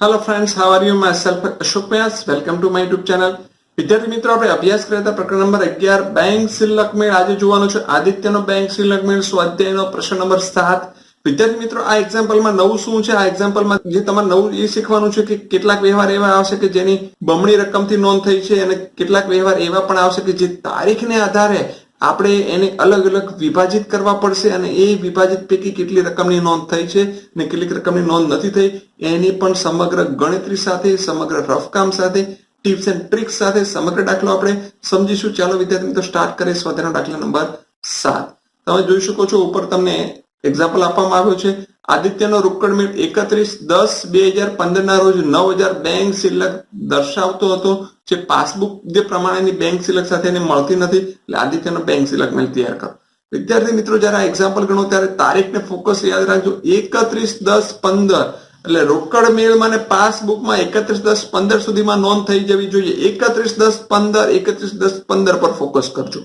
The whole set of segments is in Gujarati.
Hello friends how are you myself Ashok Vyas welcome to my YouTube channel વિદ્યાર્થી મિત્રો, આપણે અભ્યાસ કરતા પ્રકરણ નંબર અગિયાર બેંક સિલકમેળ મેળ આજે જોવાનો છે આદિત્યનો બેંક શિલ્લક મેળ સ્વાધ્યાયનો પ્રશ્ન નંબર સાત. વિદ્યાર્થી મિત્રો, આ એક્ઝામ્પલમાં નવું શું છે? આ એક્ઝામ્પલમાં જે તમારે નવું એ શીખવાનું છે કે કેટલાક વ્યવહાર એવા આવશે કે જેની બમણી રકમથી નોંધ થઈ છે અને કેટલાક વ્યવહાર એવા પણ આવશે કે જે તારીખને આધારે આપણે એને અલગ અલગ વિભાજિત કરવા પડશે અને એ વિભાજિત પૈકી કેટલી રકમની નોંધ થઈ છે ને કેટલીક રકમની નોંધ નથી થઈ, એની પણ સમગ્ર ગણતરી સાથે, સમગ્ર રફકામ સાથે, ટિપ્સ એન્ડ ટ્રિક્સ સાથે સમગ્ર દાખલો આપણે સમજીશું. ચાલો વિદ્યાર્થી મિત્રો સ્ટાર્ટ કરીએ સ્વાધ્યાયનો દાખલા નંબર સાત. તમે જોઈ શકો છો, ઉપર તમને એક્ઝામ્પલ આપવામાં આવ્યો છે. આદિત્યનો રોકડ મેળ એકત્રીસ દસ બે હજાર પંદર ના રોજ નવ હજાર બેંક સિલક દર્શાવતો હતો, જે પાસબુક જે પ્રમાણેની બેંક સિલક સાથે એને મળતી નથી, એટલે આદિત્યનો બેંક સિલક મેળ તૈયાર કરો. વિદ્યાર્થી મિત્રો, જયારે આ એક્ઝામ્પલ ગણો ત્યારે તારીખને ફોકસ યાદ રાખજો. એકત્રીસ દસ પંદર. એટલે રોકડ મેળમાં અને પાસબુકમાં એકત્રીસ દસ પંદર સુધીમાં નોંધ થઈ જવી જોઈએ. એકત્રીસ દસ પંદર, એકત્રીસ દસ પંદર પર ફોકસ કરજો.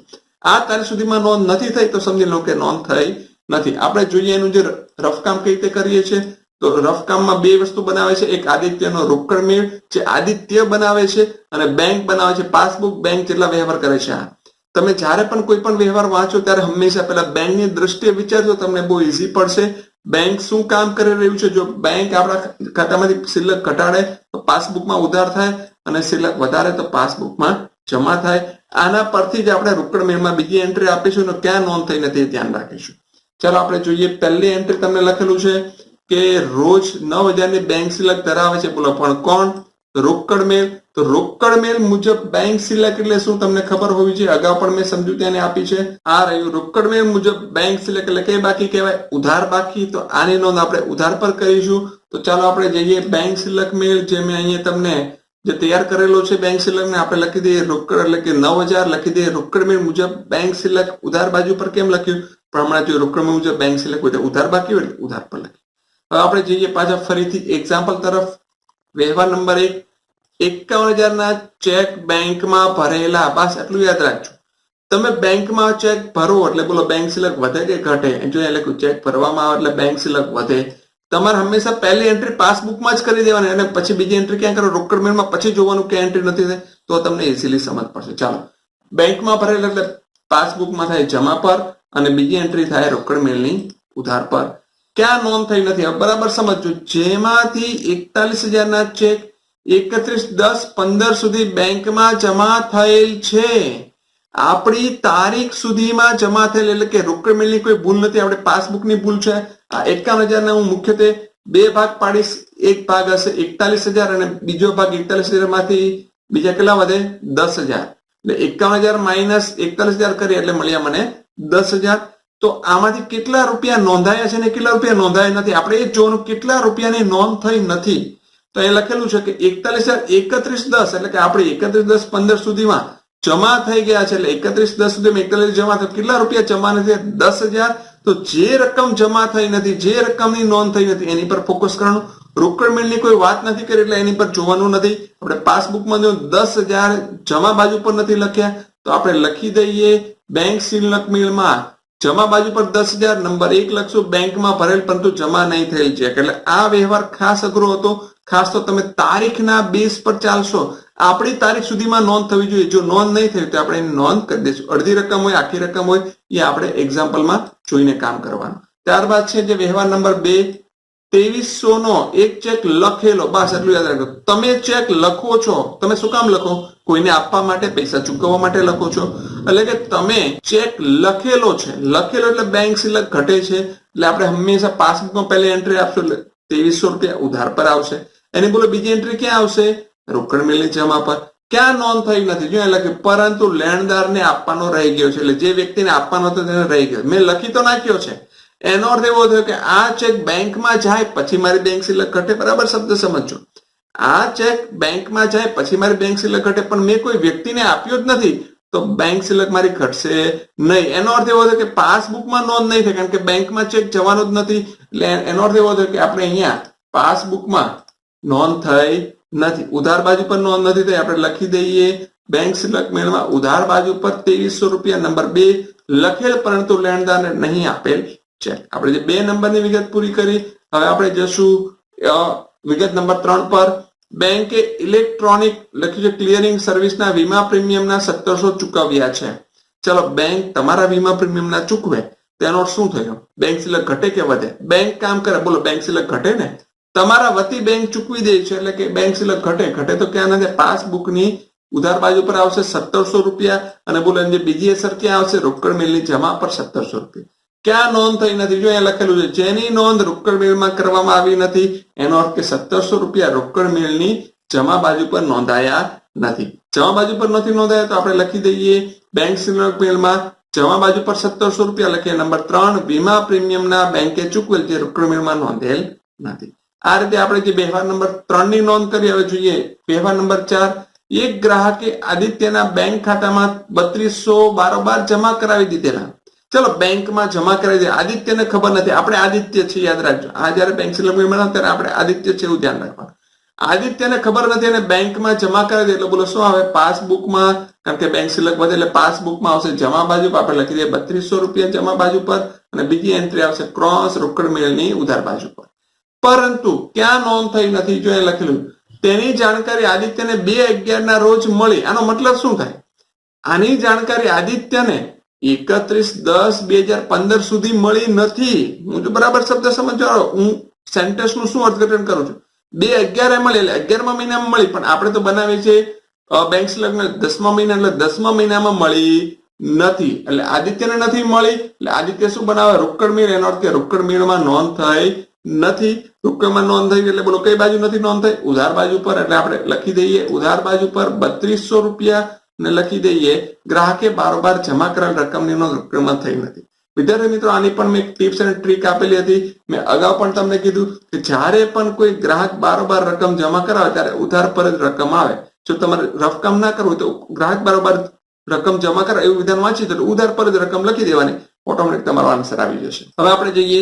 આ તારીખ સુધીમાં નોંધ નથી થઈ, તો સમજી લો કે નોંધ થઈ નથી. આપણે જોઈએ એનું જે રફકામ કઈ રીતે કરીએ છીએ? તો રફકામમાં બે વસ્તુ બનાવે છે. એક આદિત્યનો રોકડ મેળ જે આદિત્ય બનાવે છે અને બેંક બનાવે છે. પાસબુક બેંક જેટલા વ્યવહાર કરે છે આ. તમે જ્યારે પણ કોઈ પણ વ્યવહાર વાંચો ત્યારે હંમેશા પેલા બેંકની દ્રષ્ટિએ વિચારજો. તમને બહુ ઈઝી પડશે. બેંક શું કામ કરી રહ્યું છે? જો બેંક આપણા ખાતામાંથી સિલક ઘટાડે તો પાસબુકમાં ઉધાર થાય અને સિલક વધારે તો પાસબુકમાં જમા થાય. આના પરથી જ આપણે રોકડ મેળમાં બીજી એન્ટ્રી આપીશું ને ક્યાં નોંધ થઈ નથી ધ્યાન રાખીશું. ચાલો આપણે જોઈએ પહેલી એન્ટ્રી તમને લખેલું છે કે રોજ નવ હજારની બેંક સિલક ધરાવે છે. બોલો, પણ કોણ? રોકડ મેળ તો રોકડ મેળ મુજબ બેંક શિલ્લક એટલે શું તમને ખબર હોવી જોઈએ? અગાઉ પણ મેં સમજૂતી એને આપી છે. આ રહ્યું રોકડ મેળ મુજબ બેંક શિલ્લક એટલે કઈ બાકી કહેવાય? ઉધાર બાકી. તો આની નોંધ આપણે ઉધાર પર કરીશું. તો ચાલો આપણે જઈએ બેંક શિલ્લક મેળ જે મેં અહીંયા તમને જે તૈયાર કરેલો છે બેંક શિલ્લક ને આપણે લખી દઈએ રોકડ એટલે કે નવ હજાર. લખી દઈએ રોકડ મેળ મુજબ બેંક સિલક ઉધાર બાજુ પર કેમ લખ્યું? પણ હમણાં જો રોકડ મેળ મુજબ બેંક સિલેક્ટ હોય તો ઉધાર બાકી હોય ઉધાર પર લખ્યું હવે આપણે જઈએ પાછા ફરીથી એક્ઝામ્પલ તરફ. વ્યવહાર નંબર એક, એકાવન હજારના ચેક બેંકમાં ભરેલા. બસ એટલું યાદ રાખજો. તમે બેંકમાં ચેક ભરો એટલે બોલો બેંક સિલક વધે કે ઘટે? જો લખ્યું ચેક ભરવામાં આવે એટલે બેંક સિલક વધે. તમારે હંમેશા પહેલી એન્ટ્રી પાસબુકમાં જ કરી દેવાની અને પછી બીજી એન્ટ્રી ક્યાં કરો? રોકડ પછી જોવાનું કે એન્ટ્રી નથી થઈ તો તમને ઇઝીલી સમજ પડશે. ચાલો. બેંકમાં ભરેલ એટલે પાસબુકમાં થાય જમા પર. અને બીજી એન્ટ્રી થાય રોકડ મેળની ઉધાર પર. ક્યાં નોંધ થઈ નથી? બરાબર સમજો જેમાંથી એકતાલીસ હજારના ચેક એકત્રીસ દસ પંદર સુધી બેંકમાં જમા થયેલ છે. આપણી તારીખ સુધીમાં જમા થયેલ એટલે કે રોકડ મેળની કોઈ ભૂલ નથી. આપણે પાસબુકની ભૂલ છે. આ એકાવન હજારના હું મુખ્યત્વે બે ભાગ પાડીશ. એક ભાગ હશે એકતાલીસ હજાર અને બીજો ભાગ એકતાલીસ હજારમાંથી બીજા કેટલા વધે? દસ હજાર. એટલે એકાવન હજાર માઇનસ એકતાલીસ હજાર કરીએ એટલે મળ્યા મને દસ હજાર. તો આમાંથી કેટલા રૂપિયા નોંધાયા છે ને કેટલા રૂપિયા નોંધાયા નથી? આપણે એ જોવાનું, કેટલા રૂપિયાની નોંધ થઈ નથી? તો એ લખેલું છે કે એકતાલીસ હજાર એકત્રીસ દસ, એટલે કે આપણે એકત્રીસ દસ પંદર સુધીમાં જમા થઈ ગયા છે. એટલે એકત્રીસ દસ સુધીમાં એકતાલીસ જમા થયા. કેટલા રૂપિયા જમા નથી દસ હજાર. તો જે રકમ જમા થઈ નથી, જે રકમની નોંધ થઈ નથી, એની પર ફોકસ કરવાનું. રોકડ મેળની કોઈ વાત નથી કરી, એટલે એની પર જોવાનું નથી. આપણે પાસબુકમાં જો દસ હજાર જમા બાજુ પર નથી લખ્યા, તો આપણે લખી દઈએ બેંક શિલ્લક મેળમાં જમા બાજુ પર દસ હજાર, નંબર એક લખશું, બેંકમાં ભરેલ, પરંતુ જમા નહીં થયેલ છે એટલે આ વ્યવહાર ખાસ અઘરો હતો. ખાસ તો તમે તારીખના બેઝ પર ચાલશો. આપણી તારીખ સુધીમાં નોંધ થવી જોઈએ. જો નોંધ નહીં થઈ તો આપણે નોંધ કરી દઈશું. અડધી રકમ હોય, આખી રકમ હોય, એ આપણે એક્ઝામ્પલમાં જોઈને કામ કરવાનું. ત્યારબાદ છે જે વ્યવહાર નંબર બે ત્રેવીસો નો એક ચેક લખેલો. બસ એટલું યાદ રાખો તમે ચેક લખો છો. તમે શું કામ લખો? કોઈને આપવા માટે, પૈસા ચૂકવવા માટે લખો છો. એટલે કે તમે ચેક લખેલો છે. લખેલો એટલે બેંક સિલક ઘટે છે. એટલે આપણે હંમેશા પાસબુકમાં પહેલી એન્ટ્રી આપશો એટલે ત્રેવીસો રૂપિયા ઉધાર પર આવશે. એની બોલો, બીજી એન્ટ્રી ક્યાં આવશે? રોકડ મેળની જમા પર. ક્યાં નોંધ થઈ નથી. જો કે પરંતુ લેણદારને આપવાનો રહી ગયો છે. એટલે જે વ્યક્તિને આપવાનો હતો તેને રહી ગયો. મેં લખી તો નાખ્યો છે. એનો અર્થ એવો થયો કે આ ચેક બેંકમાં જાય પછી મારી બેંક સિલક ઘટે, બરાબર શબ્દ સમજો આ ચેક બેંકમાં જાય પછી મારી બેંક સિલક ઘટે, પણ મેં કોઈ વ્યક્તિને આપ્યો જ નથી, તો બેંક સિલક મારી ઘટશે નહીં. એનો અર્થ એવો થયો કે પાસબુકમાં નોંધ નહીં થાય, કારણ કે બેંકમાં ચેક જવાનો જ નથી. એટલે એનો અર્થ એવો થયો કે આપણે અહીંયા પાસબુકમાં નોંધ થઈ નથી. ઉધાર બાજુ પર નોંધ નથી થઈ. આપણે લખી દઈએ બેંક સિલક મેળમાં ઉધાર બાજુ પર ત્રેવીસો રૂપિયા નંબર બે લખેલ, પરંતુ લેણદારને નહીં આપેલ. ચેક આપણે જે બે નંબરની વિગત પૂરી કરી, હવે આપણે જશું વિગત નંબર ત્રણ પર. બેંકે ઇલેક્ટ્રોનિક, લખ્યું છે, ક્લિયરિંગ સર્વિસના વીમા પ્રીમિયમના સત્તરસો ચૂકવ્યા છે. ચલો, બેંક તમારા વીમા પ્રીમિયમના ચૂકવે, તેનો શું થયો? બેંક સિલક ઘટે કે વધે? બેંક કામ કરે, બોલો, બેંક સિલક ઘટે ને? તમારા વતી બેંક ચૂકવી દે છે, એટલે કે બેંક સિલક ઘટે. ઘટે તો ક્યાં નથી, પાસબુકની ઉધાર બાજુ પર આવશે સત્તરસો રૂપિયા, અને બોલો જે બીજી અસર ક્યાં આવશે? રોકડ મિલની જમા પર સત્તરસો રૂપિયા. ક્યાં નોંધ થઈ નથી? જો અહીંયા લખેલું છે, જેની નોંધ રોકડ મેળમાં કરવામાં આવી નથી, એનો અર્થ કે સત્તરસો રૂપિયા રોકડ મેળની જમા બાજુ પર નોંધાયા નથી. જમા બાજુ પર નથી નોંધાયા તો આપણે લખી દઈએ બેંક સિલક મેળમાં જમા બાજુ પર સત્તરસો રૂપિયા લખીએ. નંબર ત્રણ, વીમા પ્રીમિયમના બેંકે ચૂકવેલ જે રોકડ મેળમાં નોંધેલ નથી. આ રીતે આપણે જે વ્યવહાર નંબર ત્રણની નોંધ કરી હવે જોઈએ. વ્યવહાર નંબર ચાર, એક ગ્રાહકે આદિત્યના બેંક ખાતામાં બત્રીસો બારોબાર જમા કરાવી દીધેલા. ચલો, બેંકમાં જમા કરાવી દે આદિત્યને ખબર નથી. આપણે આદિત્ય છે યાદ રાખજો. આ જયારે બેંક સિલેક્ટ મળે ત્યારે આપણે આદિત્ય છે એવું ધ્યાન રાખવાનું. આદિત્યને ખબર નથી અને બેંકમાં જમા કરાવી દે એટલે બોલો, શું આવે? પાસબુકમાં, કારણ કે બેંક સિલક વધે એટલે પાસબુકમાં આવશે જમા બાજુ પર. આપણે લખી દઈએ બત્રીસો રૂપિયા જમા બાજુ પર અને બીજી એન્ટ્રી આવશે ક્રોસ રોકડ મેળની ઉધાર બાજુ પર. પરંતુ ક્યાં નોંધ થઈ નથી? જો એ લખેલું. તેની જાણકારી આદિત્યને બે અગિયાર ના રોજ મળી. આનો મતલબ શું થાય? આની જાણકારી આદિત્યને એકત્રીસ દસ બે હજાર પંદર સુધી મળી નથી. હું જો બરાબર શબ્દ સમજવાનો હું સેન્ટેન્સનું શું અર્થઘટન કરું છું? બે અગિયાર મળી એટલે અગિયારમા મહિનામાં મળી, પણ આપણે તો બનાવીએ છીએ બેંક લગ્ન, દસમા મહિના એટલે દસમા મહિનામાં મળી નથી. એટલે આદિત્યને નથી મળી, એટલે આદિત્ય શું બનાવે? રોકડ મેળ એનો અર્થ કે રોકડ મેળમાં નોંધ થઈ નથી. રોકડમાં નોંધ થઈ એટલે બોલો કઈ બાજુ નથી નોંધ થઈ? ઉધાર બાજુ પર, એટલે આપણે લખી દઈએ, ઉધાર બાજુ પર બત્રીસો રૂપિયા ને લખી દઈએ, ગ્રાહકે બારોબાર જમા કરેલ રકમની નોંધ થઈ નથી. વિદ્યાર્થી મિત્રો, આની પણ મેં ટિપ્સ અને ટ્રીક આપેલી હતી. મેં અગાઉ પણ તમને કીધું કે જ્યારે પણ કોઈ ગ્રાહક બારોબાર રકમ જમા કરાવે, ત્યારે ઉધાર પર જ રકમ આવે. જો તમારે રફ કામ ના કરવું તો ગ્રાહક બારોબાર રકમ જમા કરે એવું વિધાન વાંચી તો ઉધાર પર જ રકમ લખી દેવાની. ઓટોમેટિક તમારો આન્સર આવી જશે. હવે આપણે જઈએ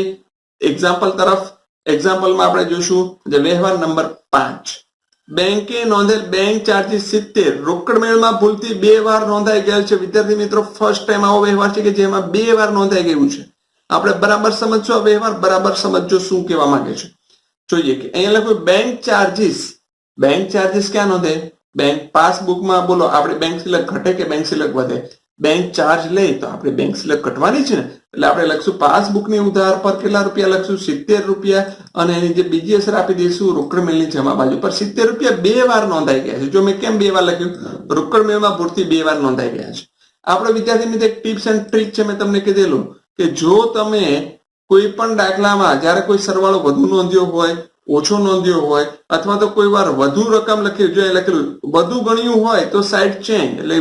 એક્ઝામ્પલ તરફ. એક્ઝામ્પલમાં આપણે જોઈશું જે વ્યવહાર નંબર પાંચ. બેંકે નોંધેલ બેંક ચાર્જીસ સિત્તેર. રોકડ મેળમાં ભૂલથી બે વાર નોંધાઈ ગયેલ છે. વિદ્યાર્થી મિત્રો ફર્સ્ટ ટાઈમ આવો વ્યવહાર છે કે જેમાં બે વાર નોંધાઈ ગયું છે? આપણે બરાબર સમજશો આ વ્યવહાર? બરાબર સમજજો શું કહેવા માંગે છે. જોઈએ કે અહીંયા લખ્યું, બેંક ચાર્જીસ. બેંક ચાર્જીસ ક્યાં નોંધે? બેંક પાસબુકમાં. બોલો, આપણે બેંક સિલક ઘટે કે બેંક સિલક વધે? બેંક ચાર્જ લે તો આપણે બેંક સિલક ઘટવાની છે ને? એટલે આપણે લખશું પાસબુકની ઉધાર પર કેટલા રૂપિયા લખશું? સિત્તેર રૂપિયા. અને એની જે બીજી અસર આપી દઈશું, રોકડ મેળની જમા બાજુ પર. સિત્તેર રૂપિયા બે વાર નોંધાઈ ગયા છે. જો મેં કેમ બે વાર લખ્યું? રોકડ મેળમાં ભૂરથી બે વાર નોંધાઈ ગયા છે. આપણે વિદ્યાર્થી મિત્ર, એક ટિપ્સ એન્ડ ટ્રીક છે મેં તમને કીધેલું કે જો તમે કોઈ પણ દાખલામાં, જ્યારે કોઈ સરવાળો વધુ નોંધ્યો હોય, ઓછો નોંધ્યો હોય, અથવા તો કોઈ વાર વધુ રકમ લખી, જો એ લખેલું વધુ ગણ્યું હોય, તો સાઈડ ચેન્જ, એટલે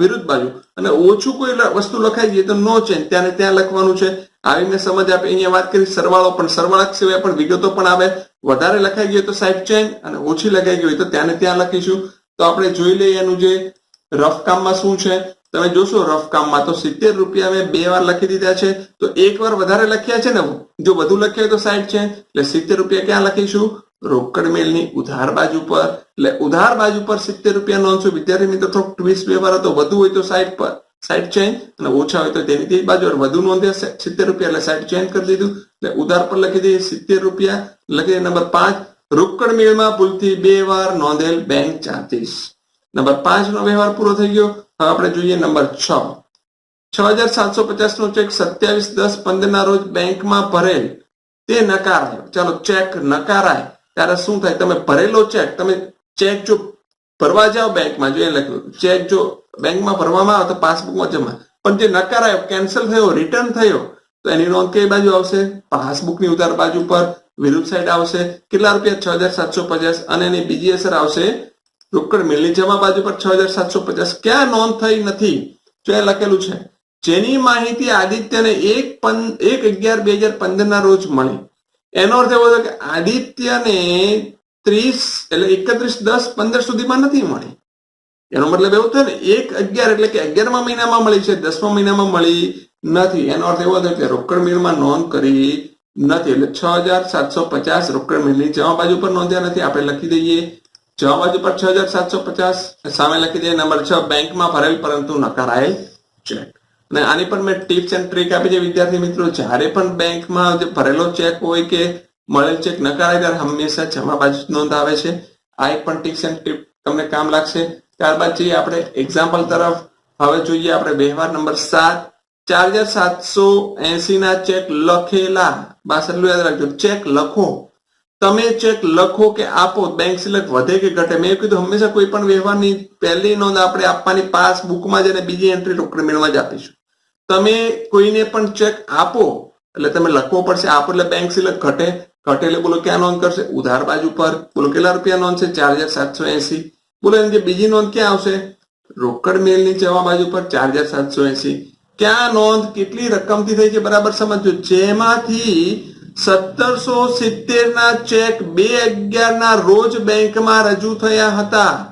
વિરુદ્ધ બાજુ. અને ઓછું કોઈ વસ્તુ લખાઈ જાય તો નો ચેન્જ ત્યાં ત્યાં લખવાનું છે, આવીને સમજ આપે. અહીંયા વાત કરી સરવાળો પણ, સરવાળા સિવાય પણ વિગતો પણ આવે. વધારે લખાઈ ગયો તો સાઈડ ચેન્જ અને ઓછી લખાઈ ગઈ હોય તો ત્યાં ત્યાં લખીશું. તો આપણે જોઈ લઈએ એનું જે રફ કામમાં શું છે. તમે જોશો રફ કામમાં તો સિત્તેર રૂપિયા મેં બે વાર લખી દીધા છે. તો એક વાર વધારે લખ્યા છે ને? જો વધુ લખ્યા હોય તો સાઈડ છે. એટલે સિત્તેર રૂપિયા ક્યાં લખીશું? રોકડ મેલની ઉધાર બાજુ પર, એટલે ઉધાર બાજુ પર સિત્તેર રૂપિયા નોંધશું. વિદ્યાર્થી મિત્રો, થોડોક ટ્વિસ્ટ વ્યવહાર હતો. વધુ હોય તો સાઈડ પર સાઈડ ચેન્જ અને ઓછા હોય તો તેની તે બાજુ. વધુ નોંધે સિત્તેર રૂપિયા, એટલે સાઈડ ચેન્જ કરી દીધું. એટલે ઉધાર પર લખી દઈએ સિત્તેર રૂપિયા. લખી દઈએ નંબર પાંચ, રોકડ મેળમાં ભૂલથી બે વાર નોંધેલ બેંક ચાર્જીસ નંબર પાંચ નો વ્યવહાર પૂરો થઈ ગયો. હવે આપણે જોઈએ નંબર છ. છ હજાર સાતસો પચાસ નો ચેક સત્યાવીસ દસ પંદર ના રોજ બેંકમાં ભરેલ. તે નકારાયો ચાલો ચેક નકારાય. ત્યારે શું થાય? તમે ભરેલો ચેક તમે ચેક જો ભરવા જાઓ બેંકમાં, જો એ લખ્યું ચેક જો બેંકમાં ભરવામાં આવે તો પાસબુકમાં જમા. પણ જે નકારાયો કેન્સલ થયો રિટર્ન થયો, તો એની નોંધ કઈ બાજુ આવશે? પાસબુકની ઉતાર બાજુ પર વિરુદ્ધ સાઈડ આવશે. કેટલા રૂપિયા? છ હજાર સાતસો પચાસ. અને એની બીજી અસર આવશે, રોકડ મિલની જમા બાજુ પર છ હજાર સાતસો પચાસ. ક્યાં નોંધ થઈ નથી? જો એ લખેલું છે, જેની માહિતી આદિત્યને એક પંદ, એક અગિયાર બે હજાર પંદર ના રોજ મળી. એનો અર્થ એવો થયો કે આદિત્યને ત્રીસ એટલે એકત્રીસ, દસ, પંદર સુધીમાં નથી મળી. એનો મતલબ એવું થયો ને, એક અગિયાર એટલે કે અગિયારમા મહિનામાં મળી છે, દસમા મહિનામાં મળી નથી. એનો અર્થ એવો થયો કે રોકડ મિલમાં નોંધ કરી નથી. એટલે છ હજાર સાતસો પચાસ રોકડ મિલની જમા બાજુ પર નોંધ્યા નથી. આપણે લખી દઈએ, જમા બાજુ પર છ હજાર સાતસો પચાસ, સામે લખી દઈએ, નંબર છ, બેંકમાં ભરેલ, પરંતુ નકારાયેલ ચેક. અને આની પણ મેં ટિપ્સ એન્ડ ટ્રીક આપી છે વિદ્યાર્થી મિત્રો. જ્યારે પણ બેંકમાં જે ભરેલો ચેક હોય કે મળેલ ચેક નકારાય ત્યારે હંમેશા જમા બાજુ નોંધ આવે છે. આ એક પણ ટિપ્સ એન્ડ ટ્રીપ તમને કામ લાગશે. ત્યારબાદ જઈએ આપણે એક્ઝામ્પલ તરફ. હવે જોઈએ આપણે વ્યવહાર નંબર સાત. ચાર હજાર સાતસો એસી ના ચેક લખેલા બસ યાદ રાખજો. ચેક લખો. તમે ચેક લખો કે આપો. બેંક સિલેક્ટ વધે કે ઘટે? મેં કીધું, હંમેશા કોઈ પણ વ્યવહારની પહેલી નોંધ આપણે આપવાની પાસબુકમાં જ અને બીજી એન્ટ્રી રોકડ મેળવવા જ આપીશું. તમે કોઈને પણ ચેક આપો, એટલે તમે લખવો પડશે. આપો એટલે બેંક સિલેક્ટ ઘટે. ઘટે એટલે બોલો ક્યાં નોંધ કરશે? ઉધાર બાજુ પર. બોલો કેટલા રૂપિયા નોંધ છે? ચાર હજાર સાતસો એસી. બોલો એની જે બીજી નોંધ ક્યાં આવશે? રોકડ મેલની જવા બાજુ પર ચાર હજાર સાતસો એસી. ક્યાં નોંધ? કેટલી રકમથી થઈ છે? બરાબર સમજો જેમાંથી સત્તરસો સિત્તેર ના ચેક બે અગિયાર ના રોજ બેંકમાં રજૂ થયા હતા.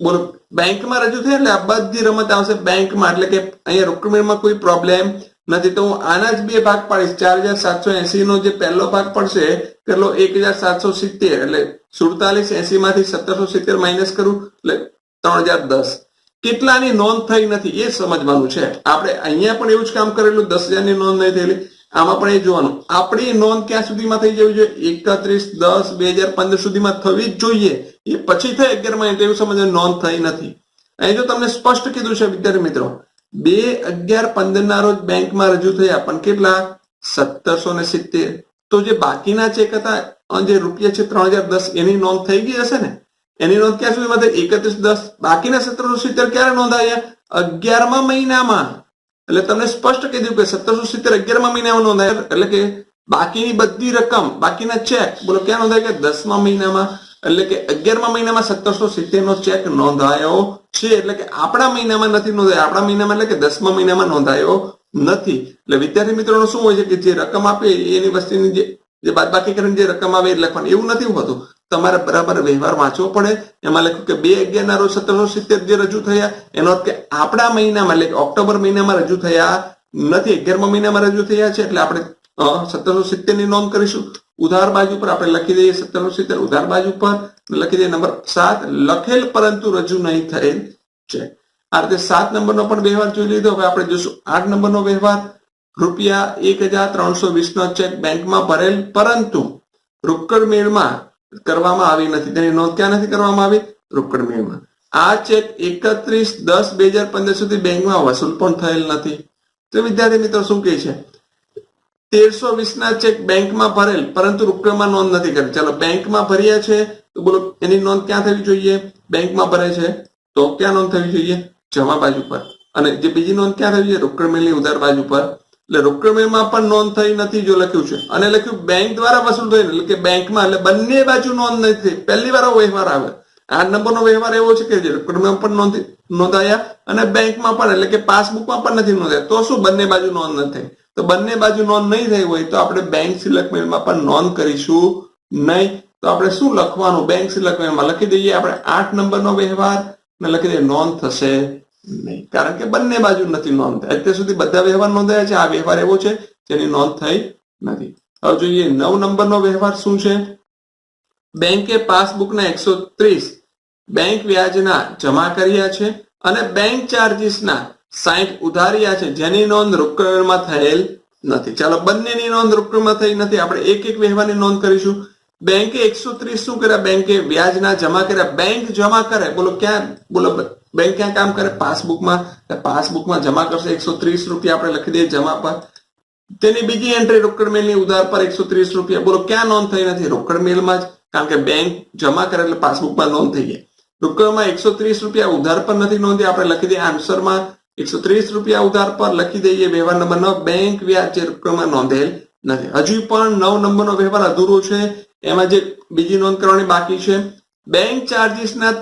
બોલો, બેંકમાં રજૂ થાય એટલે આ બધી રમત આવશે બેંકમાં, એટલે કે અહીંયા રોકડમાં કોઈ પ્રોબ્લેમ નથી. તો હું આના જ બે ભાગ પાડીશ. ચાર હજાર સાતસો એસી નો જે પહેલો ભાગ પડશે પેલો એક હજાર સાતસો સિત્તેર, એટલે સુડતાલીસ એસી માંથી સત્તરસો સિત્તેર માઇનસ કરું, એટલે ત્રણ હજાર દસ. કેટલાની નોંધ થઈ નથી એ સમજવાનું છે. આપણે અહીંયા પણ એવું જ કામ કરેલું, દસ હજારની નોંધ નહીં થયેલી. આમાં પણ એ જોવાનું. આપણી નોંધ ક્યાં સુધીમાં થઈ જવી જોઈએ? એકત્રીસ દસ બે હજાર પંદર સુધીમાં થવી જ જોઈએ. એ પછી થઈ અગિયારમાં એટલે એવું સમજવાનું નોંધ થઈ નથી. અહીં જો તમને સ્પષ્ટ કીધું છે, વિદ્યાર્થી મિત્રો, બે અગિયાર પંદર ના રોજ બેંકમાં રજૂ થયા, પણ કેટલા? સત્તરસો ને સિત્તેર. તો જે બાકીના ચેક હતા જે રૂપિયા છે ત્રણ હજાર દસ, એની નોંધ થઈ ગઈ હશે ને? એની નોંધ ક્યાં સુધીમાં થઈ? એકત્રીસ દસ. બાકીના સત્તરસો સિત્તેર ક્યારે નોંધાયા? અગિયારમા મહિનામાં. એટલે તમને સ્પષ્ટ કીધું કે સત્તરસો સિત્તેર અગિયારમા મહિનામાં નોંધાય. એટલે કે બાકીની બધી રકમ, બાકીના ચેક બોલો ક્યાં નોંધાય કે દસમા મહિનામાં? એટલે કે અગિયારમા મહિનામાં સત્તરસો સિત્તેર નો ચેક નોંધાયો છે. એટલે કે આપણા મહિનામાં નથી નોંધાયો. આપણા મહિનામાં એટલે કે દસમા મહિનામાં નોંધાયો નથી. એટલે વિદ્યાર્થી મિત્રોનો શું હોય છે કે જે રકમ આપે, એની વસ્તીની જે જે બાદ બાકી કરીને જે રકમ આવે એ લખવાની. એવું નથી હોતું. તમારે બરાબર વ્યવહાર વાંચવો પડે. એમાં લખ્યું કે બે અગિયાર ના રોજ સત્તરસો સિત્તેર જે રજૂ થયા, એનો અર્થ કે આપણા મહિનામાં એટલે ઓક્ટોબર મહિનામાં રજૂ થયા નથી, અગિયારમા મહિનામાં રજૂ થયા છે, એટલે આપણે સત્તરસો સિત્તેરની નોંધ કરીશું. ઉધાર બાજુ પર આપણે લખી દઈએ સત્તરસો સિત્તેર, ઉધાર બાજુ પર લખી દઈએ નંબર સાત, લખેલ પરંતુ રજૂ નહીં થયેલ છે. આ રીતે સાત નંબરનો પણ વ્યવહાર જોઈ લીધો. હવે આપણે જોશું આઠ નંબરનો વ્યવહાર. રૂપિયા એક હજાર ત્રણસો વીસનો ચેક બેંકમાં ભરેલ, પરંતુ રોકડ મેળમાં કરવામાં આવી નથી. તેની નોંધ ક્યાં નથી કરવામાં આવી? રોકડ મેળમાં આ ચેક એકત્રીસ દસ બે હજાર પંદર સુધી બેંકમાં વસૂલ પણ થયેલ નથી. તો વિદ્યાર્થી મિત્રો શું કહે છે? તેરસો વીસ ના ચેક બેંકમાં ભરેલ, પરંતુ રૂપિયામાં નોંધ નથી કરી. ચાલો, બેંકમાં ભર્યા છે, તો બોલો, એની નોંધ ક્યાં થવી જોઈએ? બેંકમાં ભરે છે, તો ક્યાં નોંધ થવી જોઈએ? જમા બાજુ પર. અને જે બીજી નોંધ ક્યાં થવી જોઈએ? રોકડ મેળની ઉધાર બાજુ પર. એટલે રોકડ પણ નોંધ થઈ નથી જો લખ્યું છે. અને લખ્યું બેંક દ્વારા વસૂલ થઈ એટલે કે બેંકમાં એટલે બંને બાજુ નોંધ નથી થઈ. પહેલી વાર વ્યવહાર આવે. આ નંબરનો વ્યવહાર એવો છે કે જે રોકડમાં પણ નોંધ નોંધાયા અને બેંકમાં પણ, એટલે કે પાસબુકમાં પણ નથી નોંધાયા. તો શું બંને બાજુ નોંધ નથી થઈ? તો બંને બાજુ નોંધ નહીં થઈ હોય તો આપણે બેંક સિલક મેલમાં પણ નોંધ કરીશું નહીં. તો આપણે શું લખવાનું? બેંક સિલક મેલમાં લખી દઈએ આપણે આઠ નંબરનો વ્યવહાર ને લખી દઈએ, નોંધ થશે નહીં. કારણ કે બંને બાજુ નથી નોંધ અત્યાર સુધી બધા વ્યવહાર નોંધાયા છે. આ વ્યવહાર એવો છે જેની નોંધ થઈ નથી. હવે જોઈએ નવ નંબરનો વ્યવહાર શું છે? બેંકે પાસબુકના એકસો ત્રીસ બેંક વ્યાજના જમા કર્યા છે અને બેંક ચાર્જીસના સાઈઠ ઉધાર્યા છે. જેની નોંધ રોકડમાં થયેલ નથી. ચાલો બંનેની નોંધ રોકડમાં થઈ નથી. આપણે એક એક વ્યવહારની નોંધ કરીશું. બેંકે એકસો ત્રીસ શું કર્યા? બેંકે વ્યાજના જમા કર્યા. બેંક જમા કરે. બોલો, ક્યાં? બોલો, બેંક ક્યાં કામ કરે? પાસબુકમાં. પાસબુકમાં જમા કરશે. એકસો ત્રીસ રૂપિયા આપણે લખી દઈએ જમા પર. તેની બીજી એન્ટ્રી રોકડ મેલની ઉધાર પર એકસો ત્રીસ રૂપિયા. બોલો, ક્યાં નોંધ થઈ નથી? રોકડ મેલમાં જ. કારણ કે બેંક જમા કરે એટલે પાસબુકમાં નોંધ થઈ ગઈ રોકડમાં એકસો ત્રીસ રૂપિયા ઉધાર પર નથી નોંધી. આપણે લખી દઈએ આન્સરમાં. એકસો ત્રીસ રૂપિયા ઉધાર પર લખી દઈએ. વ્યવહાર નંબર નવ. બેંક વ્યાજ જે રોકડમાં નોંધેલ નથી. હજુ પણ નવ નંબરનો વ્યવહાર અધૂરો છે. એમાં જે બીજી નોંધ કરવાની બાકી છે, બેંક ચાર્જીસના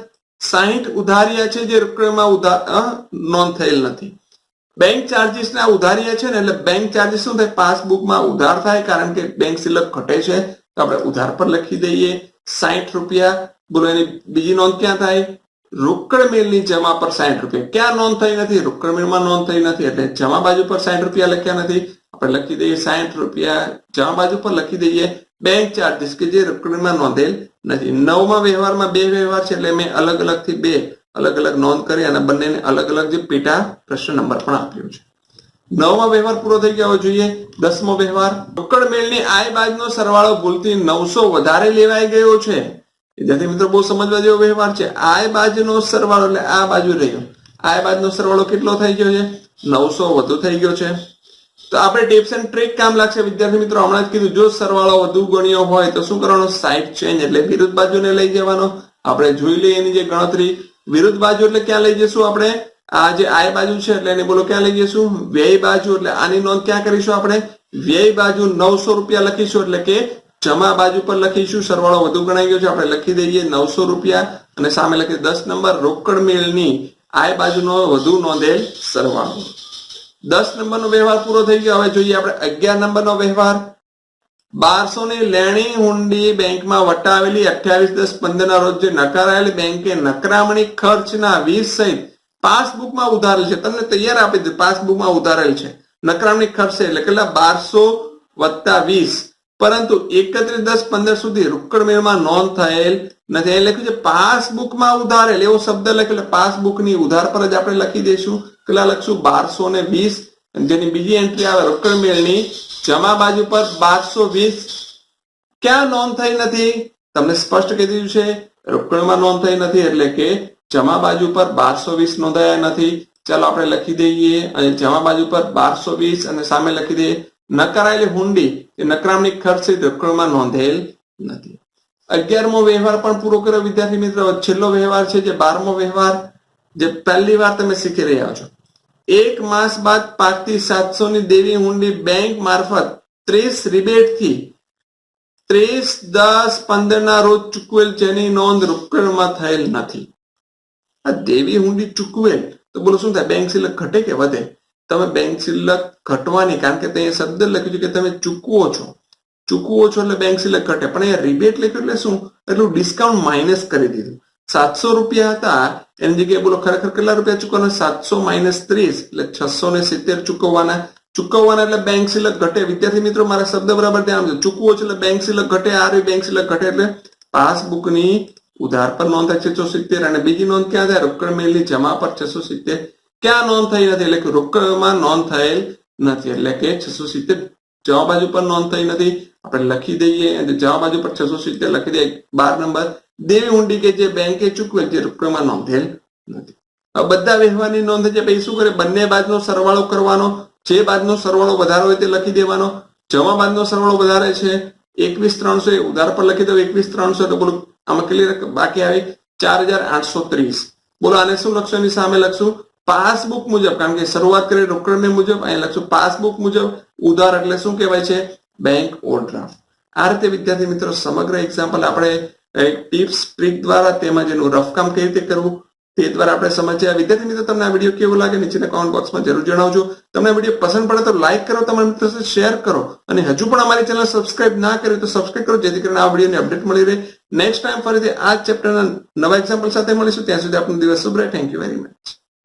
સાહીઠ ઉધારિયા છે જે રૂપિયામાં ઉધાર નોંધ થયેલ નથી. બેંક ચાર્જીસના ઉધારિયા છે ને, એટલે બેંક ચાર્જીસ શું થાય? પાસબુકમાં ઉધાર થાય કારણ કે બેંક સિલક ઘટે છે. તો આપણે ઉધાર પર લખી દઈએ. સાહીઠ રૂપિયા, બોલો એની બીજી નોંધ ક્યાં થાય? રોકડ મેળની જમા પર સાહીઠ રૂપિયા. ક્યાં નોંધ થઈ નથી? રોકડ મેળમાં નોંધ થઈ નથી. એટલે જમા બાજુ પર સાહીઠ રૂપિયા લખ્યા નથી. આપણે લખી દઈએ સાહીઠ રૂપિયા. જમા બાજુ પર લખી દઈએ. બેંક ચાર્જીસ કે જે રોકડમાં નોંધેલ નથી. નવમા વ્યવહારમાં બે વ્યવહાર છે એટલે મેં અલગ અલગથી બે અલગ અલગ નોંધ કરી અને બંનેને અલગ અલગ જે પેટા પ્રશ્ન નંબર પણ આપ્યો છે. નવમો વ્યવહાર પૂરો થઈ ગયો. જોઈએ દસમો વ્યવહાર. રોકડ મેળની આય બાજનો સરવાળો ભૂલથી નવસો વધારે લેવાઈ ગયો છે. વિદ્યાર્થી મિત્રો, બહુ સમજવા જેવો વ્યવહાર છે. આય બાજુનો સરવાળો એટલે આ બાજુ રહ્યો. આય બાજનો સરવાળો કેટલો થઈ ગયો છે? નવસો વધુ થઈ ગયો છે. તો આપણે ટિપ્સ એન્ડ ટ્રિક કામ લાગશે. વિદ્યાર્થી મિત્રો, હમણાં જ કીધું, જો સરવાળો વધુ ગણ્યો હોય તો શું કરવાનો? સાઈડ ચેન્જ એટલે વિરુદ્ધ બાજુને લઈ જવાનો. આપણે જોઈ લઈએ એની જે ગણતરી. વિરુદ્ધ બાજુ એટલે ક્યાં લઈ જઈશું આપણે? આ જે આય બાજુ છે, એટલે એને બોલો ક્યાં લઈ જઈશું વ્યય બાજુ, એટલે આની નોંધ ક્યાં કરીશું આપણે? વ્યય બાજુ નવસો રૂપિયા લખીશું, એટલે કે જમા બાજુ પર લખીશું. સરવાળો વધુ ગણાઈ ગયો છે, આપણે લખી દઈએ નવસો રૂપિયા. અને સામે લખી દસ નંબર રોકડ મેળની આય બાજુનો વધુ નોંધેલ સરવાળો. દસ નંબરનો વ્યવહાર પૂરો થઈ ગયો. હવે જોઈએ આપણે અગિયાર નંબરનો વ્યવહાર. બારસો ની લેણી હુંડી બેંકમાં વટાવેલી અઠ્યાવીસ દસ પંદર ના રોજ નકારાયેલી બેંકે નકરામણી ખર્ચના વીસ સહિત પાસબુકમાં ઉધારેલ છે. તમને તૈયાર આપી દીધું પાસબુકમાં ઉધારેલ છે. નકરામણી ખર્ચ એટલે કેટલા? બારસો વત્તા વીસ. પરંતુ એકત્રીસ દસ પંદર સુધી રોકડ મેળમાં નોંધ થયેલ નથી. એ લખ્યું છે, પાસબુકમાં ઉધારેલ. એવો શબ્દ લખેલો પાસબુક પાસબુકની ઉધાર પર જ આપણે લખી દઈશું. કેટલા લખશું બારસો ને વીસ જેની બીજી એન્ટ્રી આવે રોકડ મેળની, જમા બાજુ પર બારસો વીસ. ક્યાં નોંધ થઈ નથી? તમને સ્પષ્ટ કહી દીધું છે, રોકડમાં નોંધ થઈ નથી, એટલે કે જમા બાજુ પર બારસો વીસ નોંધાયા નથી. ચાલો આપણે લખી દઈએ, અને જમા બાજુ પર બારસો વીસ, અને સામે લખી દઈએ, નકારાયેલી હુંડી, એ નકરામણી ખર્ચ રોકડમાં નોંધેલ નથી. અગિયારમો વ્યવહાર પણ પૂરો કર્યો, વિદ્યાર્થી મિત્રો. છેલ્લો વ્યવહાર છે, જે બારમો વ્યવહાર, જે પહેલી વાર તમે શીખી રહ્યા છો. એક માસ બાદ પાકતી સાતસો ની દેવી હુંડી બેંક મારફત ત્રીસ રિબેટથી ત્રીસ દસ પંદર ના રોજ ચૂકવેલ જેની નોંધ રોકડમાં થયેલ નથી. આ દેવી હુંડી ચૂકવેલ? તો બોલો, શું થાય? બેંક સિલક ઘટે કે વધે? તમે બેંક સિલક ઘટવાની, કારણ કે ત્યાં શબ્દ લખ્યું છે કે તમે ચૂકવો છો. ચૂકવો છો એટલે બેંક સિલક ઘટે. પણ એ રિબેટ લખ્યું એટલે શું? એટલું ડિસ્કાઉન્ટ માઇનસ કરી દીધું. સાતસો રૂપિયા હતા એની જગ્યાએ બોલો, ખરેખર કેટલા રૂપિયા ચૂકવાના સાતસો માઇનસ ત્રીસ, એટલે છસો ને સિત્તેર ચૂકવવાના. ચૂકવવાના એટલે બેંક સિલક ઘટે. વિદ્યાર્થી મિત્રો, મારા શબ્દ બરાબર ધ્યાન આપજો ચૂકવો છે એટલે બેંક સિલક ઘટે, આ રહી બેંક સિલક ઘટે એટલે પાસબુકની ઉધાર પર નોંધ થાય છસો સિત્તેર અને બીજી નોંધ ક્યાં થાય? રોકડ મેળની જમા પર છસો સિત્તેર. ક્યાં નોંધ થઈ નથી? એટલે કે રોકડમાં નોંધ થયેલ નથી. એટલે કે છસો સિત્તેર જવા બાજુ પર નોંધ થઈ નથી. આપણે લખી દઈએ. જવાબ જવા બાજુ પર છસો સિત્તેર લખી દઈએ. બાર નંબર. દેવી ઊંડી કે જે બેંકે ચૂકવે જે રોકડમાં નોંધેલ નથી. આ બધા વ્યવહારની નોંધ છે, પછી શું કરે? બંને બાજનો સરવાળો કરવાનો, જે બાજનો સરવાળો વધારે હોય તે લખી દેવાનો. જમા બાજનો સરવાળો વધારે છે, એકવીસ ત્રણસો એ ઉધાર પર લખી દો, એકવીસ ત્રણસો એટલે બોલો, આમાં ક્લિયર બાકી આવી ચાર હજાર આઠસો ત્રીસ. બોલો, આને શું લખશું એની સામે લખશું? પાસબુક મુજબ, કારણ કે શરૂઆત કરી રોકડને મુજબ, અહીં લખશું પાસબુક મુજબ ઉધાર એટલે શું કહેવાય છે? Bank overdraft. આ રીતે વિદ્યાર્થી મિત્રો સમગ્ર એક્ઝામ્પલ આપણે ટિપ્સ ટ્રીક દ્વારા તેમજ એનું રફકામ કઈ રીતે કરવું, તે દ્વારા આપણે સમજ્યા. વિદ્યાર્થી મિત્રો, તમને આ વીડિયો કેવો લાગે નીચેના કોમેન્ટ બોક્સમાં જરૂર જણાવજો. તમને વીડિયો પસંદ પડે તો લાઈક કરો, તમારા મિત્રો સાથે શેર કરો. અને હજુ પણ અમારી ચેનલ સબસ્ક્રાઇબ ના કરી તો સબસ્ક્રાઇબ કરો, જેથી કરીને આ વિડીયોની અપડેટ મળી રહે. નેક્સ્ટ ટાઈમ ફરીથી આ ચેપ્ટરના નવા એક્ઝામ્પલ સાથે મળીશું. ત્યાં સુધી આપનો દિવસ શુભ રહે. Thank you very much